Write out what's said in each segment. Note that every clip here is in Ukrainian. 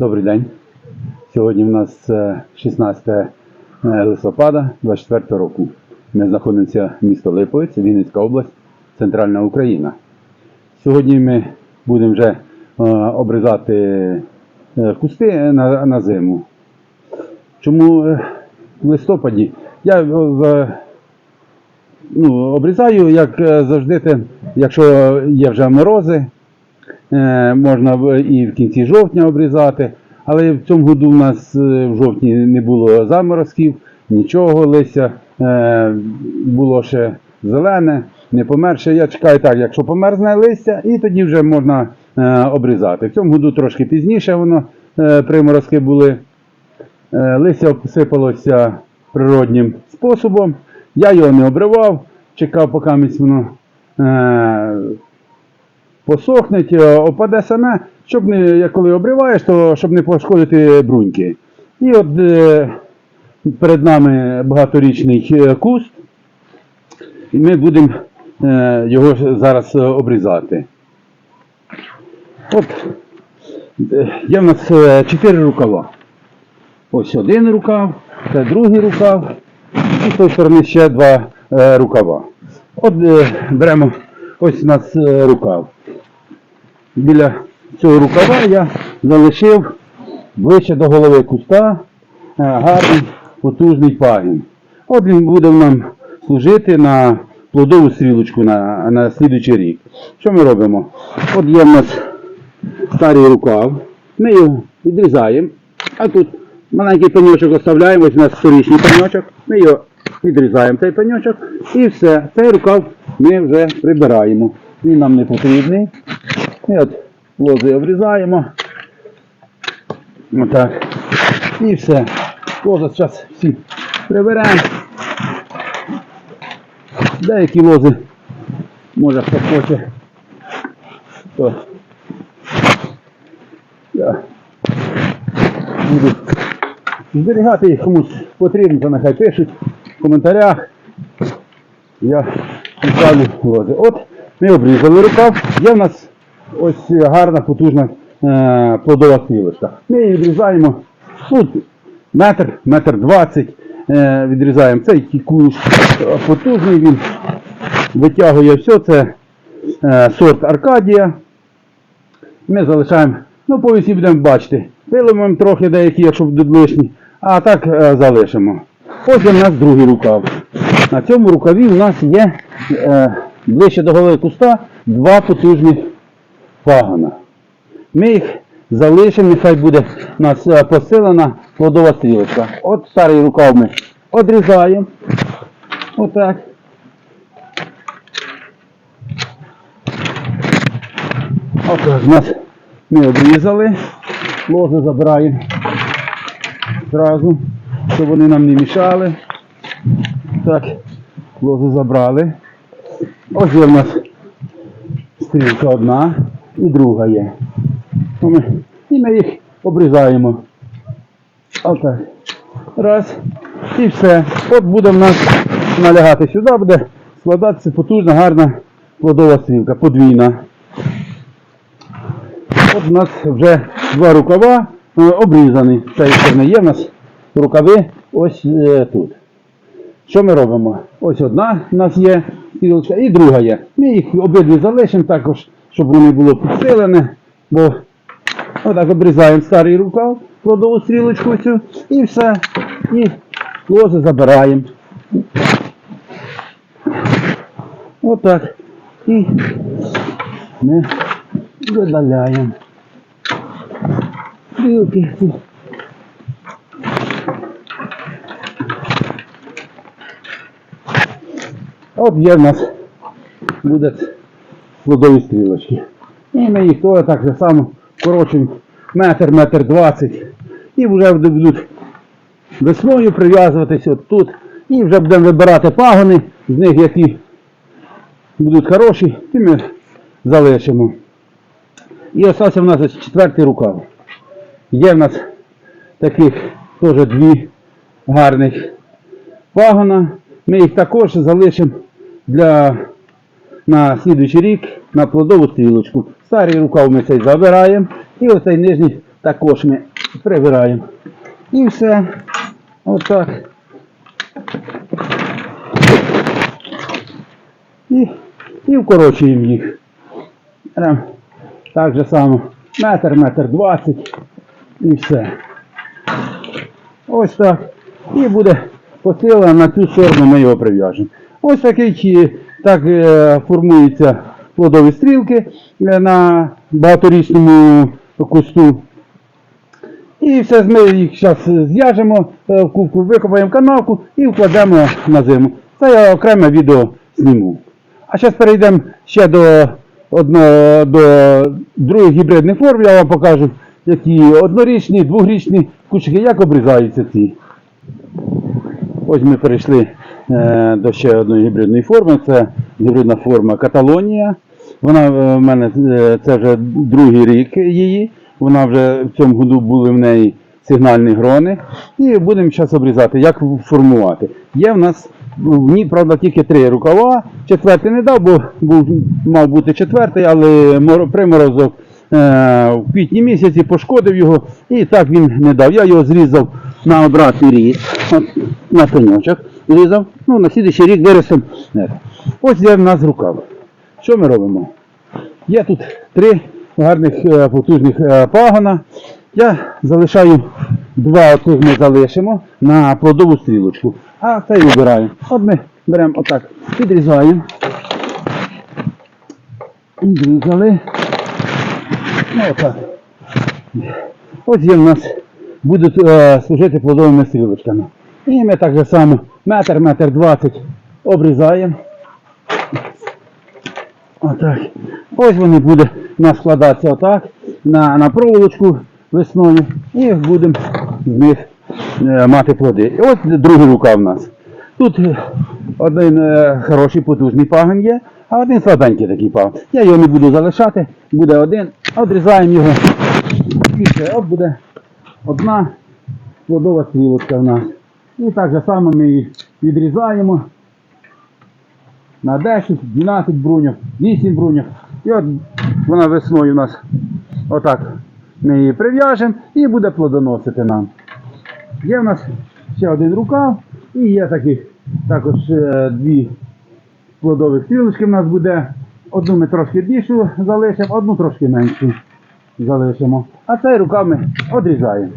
Добрий день. Сьогодні в нас е, 16 е, листопада 24 року. Ми знаходимося в місто Липовець, Вінницька область, Центральна Україна. Сьогодні ми будемо вже е, обрізати е, кусти на, на зиму. Чому е, в листопаді? Я ну, обрізаю, як е, завжди, якщо є вже морози, Е, можна і в кінці жовтня обрізати. Але в цьому году в нас е, в жовтні не було заморозків, нічого листя е, було ще зелене, не померше. Я чекаю так, якщо померзне листя, і тоді вже можна е, обрізати. В цьому году трошки пізніше воно е, приморозки були. Е, Листя обсипалося природнім способом. Я його не обривав, чекав, поки воно е, посохнеть, е, опаде саме, щоб не, коли обриваєш, то щоб не пошкодити бруньки. І от е, перед нами багаторічний е, куст, і ми будемо його зараз обрізати. От є в нас чотири рукава. Ось один рукав, це другий рукав, і з тої сторони ще два рукава. От беремо ось у нас рукав. Біля цього рукава я залишив ближче до голови куста е, гарний потужний пагін. От він буде нам служити на плодову стрілочку на, на слідуючий рік. Що ми робимо? От є в нас старий рукав, ми його відрізаємо, а тут маленький пеньочок оставляємо, ось у нас сторічний пеньочок, ми його відрізаємо цей пеньочок і все. Цей рукав ми вже прибираємо. Він нам не потрібний. І от лози обрізаємо. Отак. І все. Лоза зараз всі приберемо. Деякі лози, може хто хоче, я буду зберігати їх комусь потрібно, то нехай пишуть в коментарях. Я відправлю лози. От ми обрізали рукав. Є в нас ось гарна потужна е, плодова стрілочка. Ми її відрізаємо тут метр, метр двадцять. Е, відрізаємо цей кікуш е, потужний, він витягує все. Це е, сорт Аркадія. Ми залишаємо, ну по весі будемо бачити. Вилимемо трохи деякі, якщо будуть лишні, а так залишимо. Ось у нас другий рукав. На цьому рукаві у нас є ближче до голови куста два потужних пагана. Ми їх залишимо, нехай буде у нас е, посилена плодова стрілочка. От старий рукав ми одрізаємо. Отак. Отак, нас ми обрізали, лози забираємо зразу, щоб вони нам не мішали. Так, лози забрали. Ось є в нас стрілка одна і друга є. Ну, І ми їх обрізаємо. Отак. Раз. І все. От буде в нас налягати сюди, буде складатися потужна, гарна плодова стрілка, подвійна. От у нас вже два рукава е, обрізані. Цієї сторони є в нас рукави ось е, тут. Що ми робимо? Ось одна у нас є стрілочка і друга є. Ми їх обидві залишимо також, щоб воно було підсилене, бо отак обрізаємо старий рукав, плодову стрілочку цю і все. І лози забираємо. Отак. І ми видаляємо. Стрілки. От є в нас буде плодові стрілочки. І ми їх теж так же само коротшим метр, метр двадцять. І вже будуть весною прив'язуватися тут. І вже будемо вибирати пагони, з них які будуть хороші, і ми залишимо. І остався в нас ось четвертий рукав. Є в нас таких теж дві гарних пагона. Ми їх також залишимо для на слідуючий рік на плодову стрілочку. Старий рукав ми цей забираємо. І оцей нижній також ми прибираємо. І все. Отак. І, і вкорочуємо їх. Прям так же само. Метр, метр двадцять. І все. Ось так. І буде посила на цю сторону ми його прив'яжемо. Ось такий так е, формуються плодові стрілки е, на багаторічному кусту. І все ми їх зараз зв'яжемо е, в кубку, викопаємо канавку і вкладемо на зиму. Це я окреме відео зніму. А зараз перейдемо ще до одного до других гібридних форм. Я вам покажу, які однорічні, двохрічні кущики, як обрізаються ці. Ось ми перейшли до ще одної гібридної форми. Це гібридна форма Каталонія. Вона е, в мене е, це вже другий рік її. Вона вже в цьому году були в неї сигнальні грони. І будемо зараз обрізати, як формувати. Є в нас в ній, правда, тільки три рукава. Четвертий не дав, бо був, мав бути четвертий, але приморозок е, в квітні місяці пошкодив його, і так він не дав. Я його зрізав на обратний рік, на пеньочок зрізав. Ну, на слідуючий рік виростем. Ось є в нас рукав. Що ми робимо? Є тут три гарних е, потужних е, пагона. Я залишаю два оцих ми залишимо на плодову стрілочку. А цей вибираємо. От ми беремо отак, підрізаємо. Відрізали. Ну, отак. Ось є в нас будуть е, служити плодовими стрілочками. І ми так же само метр, метр двадцять обрізаємо. Отак. Ось вони буде у нас отак на, на проволочку весною і будемо з них е, мати плоди. І ось другий рукав у нас. Тут е, один е, хороший потужний пагон є, а один слабенький такий пагон. Я його не буду залишати, буде один, одрізаємо його. І все, от буде одна плодова стрілочка в нас. І так же само ми її відрізаємо на 10, 12 бруньок, 8 бруньок. І от вона весною у нас отак ми її прив'яжемо і буде плодоносити нам. Є в нас ще один рукав і є таких також е, дві плодові стрілочки в нас буде. Одну ми трошки більшу залишимо, одну трошки меншу залишимо. А цей рукав ми одрізаємо.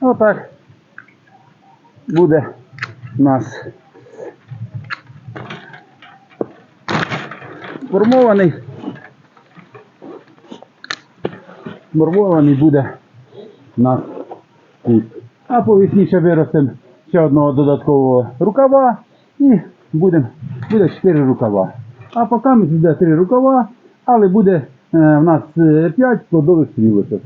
Отак буде у нас формований. Формований буде у нас тут. А повісніше виростемо ще одного додаткового рукава і будем, буде 4 рукава. А поки ми буде 3 рукава, але буде е, в нас 5 плодових стрілочок.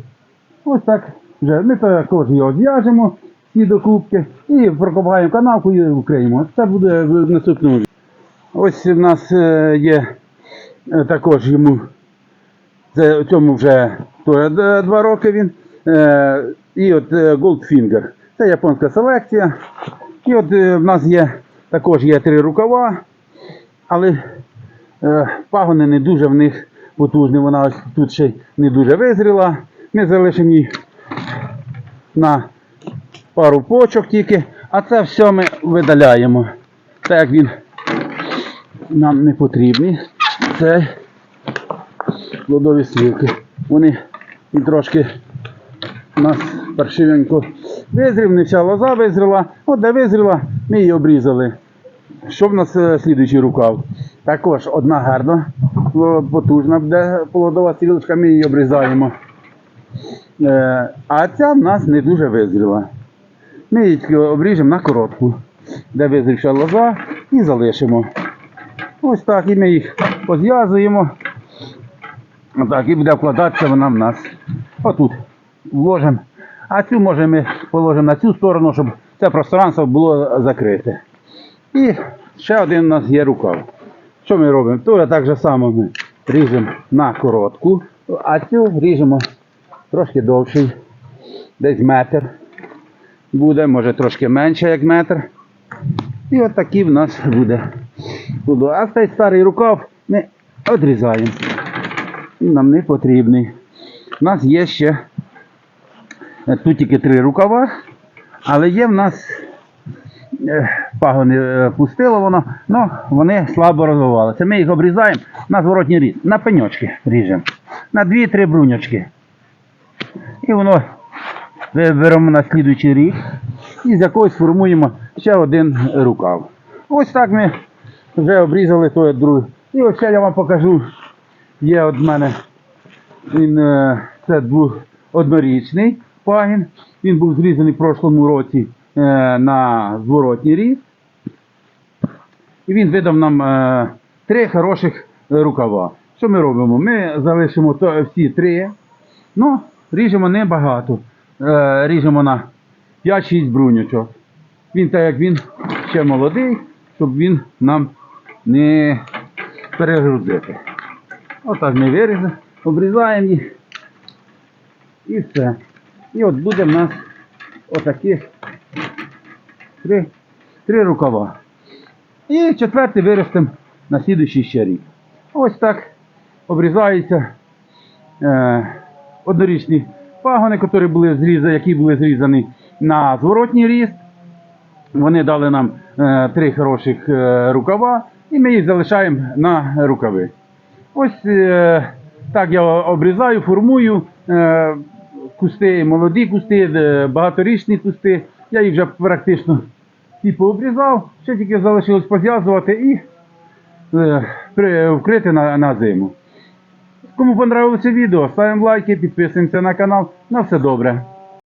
Ось так. Вже ми також його зв'яжемо і до кубки і прокопаємо канавку і вкриємо. Це буде в наступному відео. Ось в нас е, є е, також йому це цьому вже то, е, два роки він. І от Goldfinger. Це японська селекція. І от в нас є також є три рукава, але пагони не дуже в них потужні. Вона ось тут ще не дуже визріла. Ми залишимо її на пару почок тільки, а це все ми видаляємо. Так як він нам не потрібний. Це плодові слівки. Вони і трошки у нас паршивенько визрів, не вся лоза визріла. От де визріла, ми її обрізали. Що в нас е, слідуючий рукав? Також одна гарна, потужна буде плодова стрілочка, ми її обрізаємо. Е, а ця в нас не дуже визріла. Ми її обріжемо на коротку, де визрівша лоза, і залишимо. Ось так, і ми їх позв'язуємо. Отак, і буде вкладатися вона в нас. Отут вложимо. А цю може ми положимо на цю сторону, щоб це пространство було закрите. І ще один у нас є рукав. Що ми робимо? То так же само ми ріжемо на коротку, а цю ріжемо трошки довший, десь метр буде, може трошки менше, як метр. І от в нас буде. А цей старий рукав ми відрізаємо. Нам не потрібний. У нас є ще Е, Тут тільки три рукава, але є в нас е, пагони е, пустило воно, але вони слабо розвивалися. Ми їх обрізаємо на зворотній різ, на пеньочки ріжемо, на дві-три бруньочки. І воно беремо на слідуючий рік і з якогось формуємо ще один рукав. Ось так ми вже обрізали той другий. І ось ще я вам покажу. Є от мене він е, це двох однорічний пагін. Він був зрізаний в прошлому році е, на зворотній різ. І він видав нам е, три хороших рукава. Що ми робимо? Ми залишимо всі три, ну, ріжемо небагато. Е, ріжемо на 5-6 бруньочок. Він так як він ще молодий, щоб він нам не перегрузити. Отак ми вирізаємо, обрізаємо їх. І все. І от буде в нас отаких три, три рукава. І четвертий виростемо на слідуючий ще рік. Ось так обрізаються е, однорічні пагони, які були, зрізані, які були зрізані на зворотній ріст. Вони дали нам е, три хороших е, рукава, і ми їх залишаємо на рукави. Ось е, так я обрізаю, формую е, кусти, молоді кусти, е, багаторічні кусти. Я їх вже практично і пообрізав, ще тільки залишилось позв'язувати і е, вкрити на, на зиму. Кому понравилося відео, ставимо лайки, підписуємося на канал. На все добре.